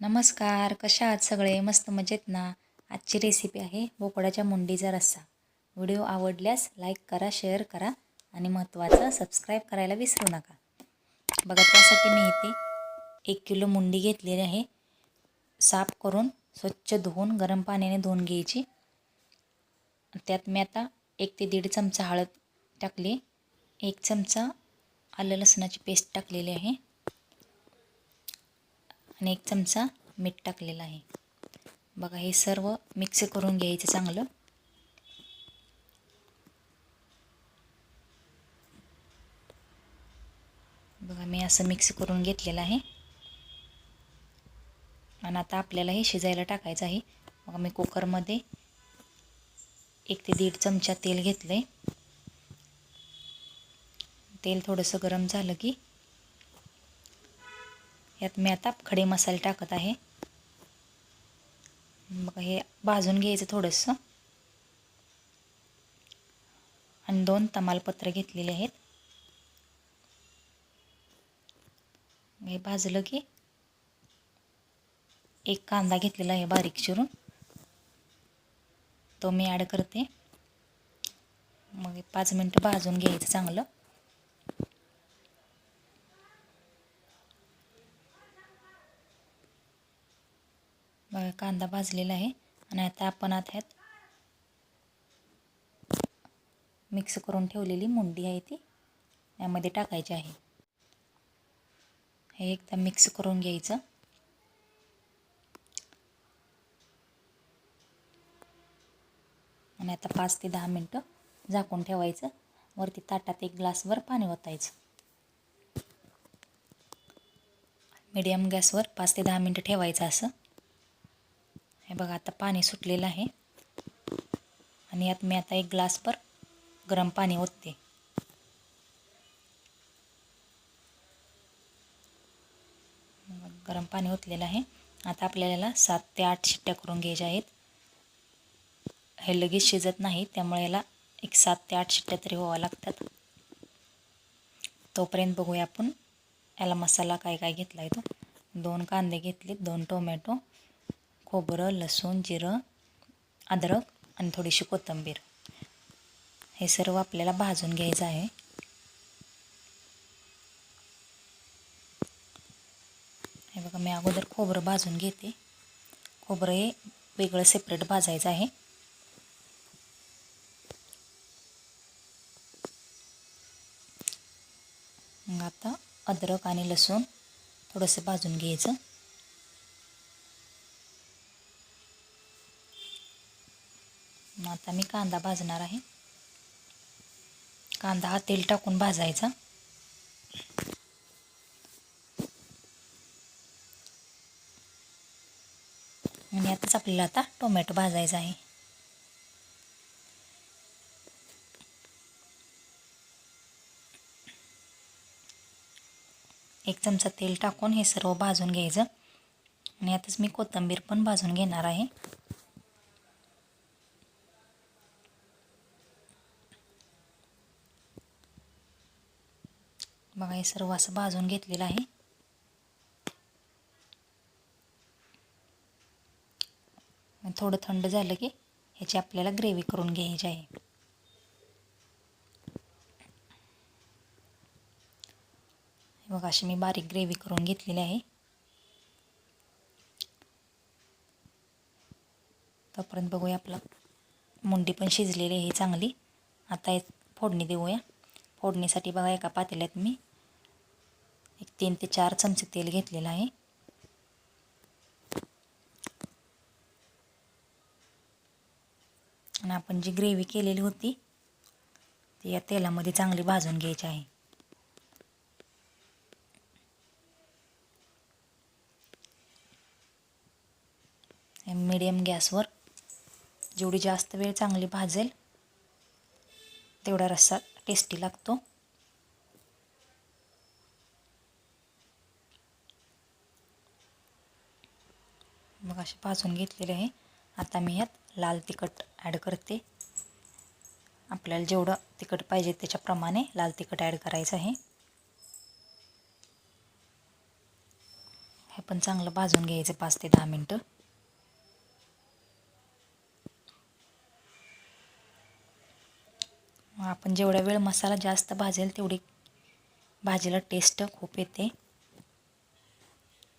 नमस्कार कशा आहात सगळे? मस्त मजेत ना? आजची रेसिपी आहे बोकडाच्या मुंडीचा रस्सा. व्हिडिओ आवडल्यास लाईक करा शेअर करा आणि महत्त्वाचं सबस्क्राईब करायला विसरू नका. बघा त्यासाठी मी इथे एक किलो मुंडी घेतलेली आहे. साफ करून स्वच्छ धुवून गरम पाण्याने धुवून घ्यायची. त्यात मी आता एक ते दीड चमचा हळद टाकली. एक चमचा आलं लसणाची पेस्ट टाकलेली आहे. आणि एक चमचा मीठ टाकलेलं आहे. बघा हे सर्व मिक्स करून घ्यायचं चांगलं. बघा मी असं मिक्स करून घेतलेलं आहे. आणि आता आपल्याला हे शिजायला टाकायचं आहे. बघा मी कुकरमध्ये एक ते दीड चमचा तेल घेतलं आहे तेल थोडंसं गरम झालं की यात मी आता खडे मसाले टाकत आहे. बघा हे भाजून घ्यायचं थोडंसं. आणि दोन तमालपत्र घेतलेले आहेत. हे भाजलं की एक कांदा घेतलेला आहे बारीक चिरून. तो मी ॲड करते. मग पाच मिनटं भाजून घ्यायचं चांगलं. बघा कांदा भाजलेला आहे आणि आता आपण आता मिक्स करून ठेवलेली मुंडी आहे ती यामध्ये टाकायची आहे. हे एकदा मिक्स करून घ्यायचं. आणि आता पाच ते दहा मिनटं झाकून ठेवायचं. वरती ताटात एक ग्लासवर पाणी ओतायचं. मीडियम गॅसवर पाच ते दहा मिनटं ठेवायचं असं. हे बघा आता पाणी सुटलेलं आहे. आणि यात मी आता एक ग्लासभर गरम पाणी ओतते. गरम पाणी ओतलेलं आहे. आता आपल्याला सात ते आठ शिट्ट्या करून घ्यायच्या आहेत. हे लगेच शिजत नाही त्यामुळे याला एक सात ते आठ शिट्ट्या तरी व्हावं लागतात. तोपर्यंत बघूया आपण याला मसाला काय काय घेतला आहे तो. दोन कांदे घेतले दोन टोमॅटो खोबरं लसूण जिरं अद्रक आणि थोडीशी कोथिंबीर हे सर्व आपल्याला भाजून घ्यायचं आहे. हे बघा मी अगोदर खोबरं भाजून घेते. खोबरं हे वेगळं सेपरेट भाजायचं आहे. मग आता अद्रक आणि लसूण थोडंसं भाजून घ्यायचं. आता मी कांदा भाजणार आहे. कांदा हा तेल टाकून भाजायचा. आणि आताच आपल्याला आता टोमॅटो भाजायचा आहे. एक चमचा तेल टाकून हे सर्व भाजून घ्यायचं. आणि आताच मी कोथिंबीर पण भाजून घेणार आहे. बघा हे सर्व असं भाजून घेतलेलं आहे. थोडं थंड झालं की ह्याची आपल्याला ग्रेव्ही करून घ्यायची आहे. बघा अशी मी बारीक ग्रेव्ही करून घेतलेली आहे. तोपर्यंत बघूया आपलं मुंडी पण शिजलेली आहे चांगली. आता फोडणी देऊया. फोडणीसाठी बघा एका पातेल्यात मी एक तीन ते चार चमचे तेल घेतलेलं आहे. आणि आपण जी ग्रेव्ही केलेली होती ती या तेलामध्ये चांगली भाजून घ्यायची आहे. मीडियम गॅसवर जेवढी जास्त वेळ चांगली भाजेल तेवढा रस्सा टेस्टी लागतो. मग असे भाजून घेतलेले आहे. आता मी यात लाल तिखट ॲड करते. आपल्याला जेवढं तिखट पाहिजे त्याच्याप्रमाणे लाल तिखट ॲड करायचं आहे. हे पण चांगलं भाजून घ्यायचं पाच ते दहा मिनटं. आपण जेवढा वेळ मसाला जास्त भाजेल तेवढी भाजीला टेस्ट खूप येते.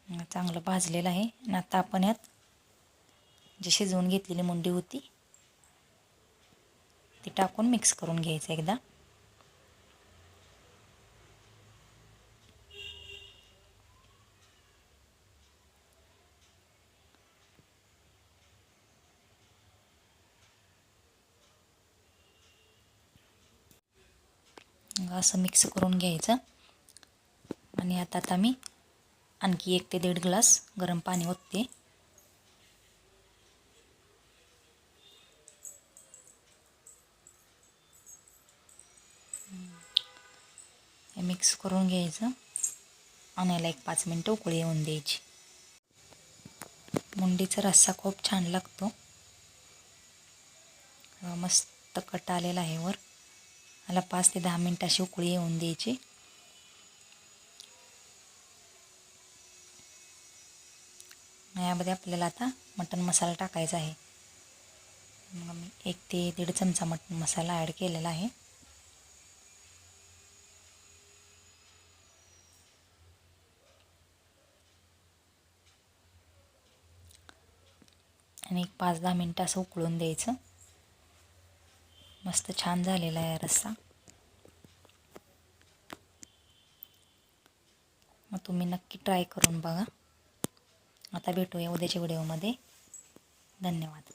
चांगलं भाजलेलं आहे. आणि आता आपण यात जी शिजवून घेतलेली मुंडी होती ती टाकून मिक्स करून घ्यायचं एकदा. असं मिक्स करून घ्यायचं. आणि आता आता मी आणखी एक ते दीड ग्लास गरम पाणी ओतते. हे मिक्स करून घ्यायचं. आणायला एक पाच मिनटं उकळी येऊन द्यायची. मुंडीचा रस्सा खूप छान लागतो. मस्त कट आलेला आहे वर. मला पाच ते दहा मिनटं अशी उकळी येऊन द्यायची. यामध्ये आपल्याला आता मटन मसाला टाकायचा आहे. मग मी एक ते दीड चमचा मटन मसाला ॲड केलेला आहे. आणि एक पाच दहा मिनटं असं उकळून द्यायचं. मस्त छान झालेला आहे रस्सा. मग तुम्ही नक्की ट्राय करून बघा. आता भेटूया उद्याच्या व्हिडिओमध्ये. धन्यवाद.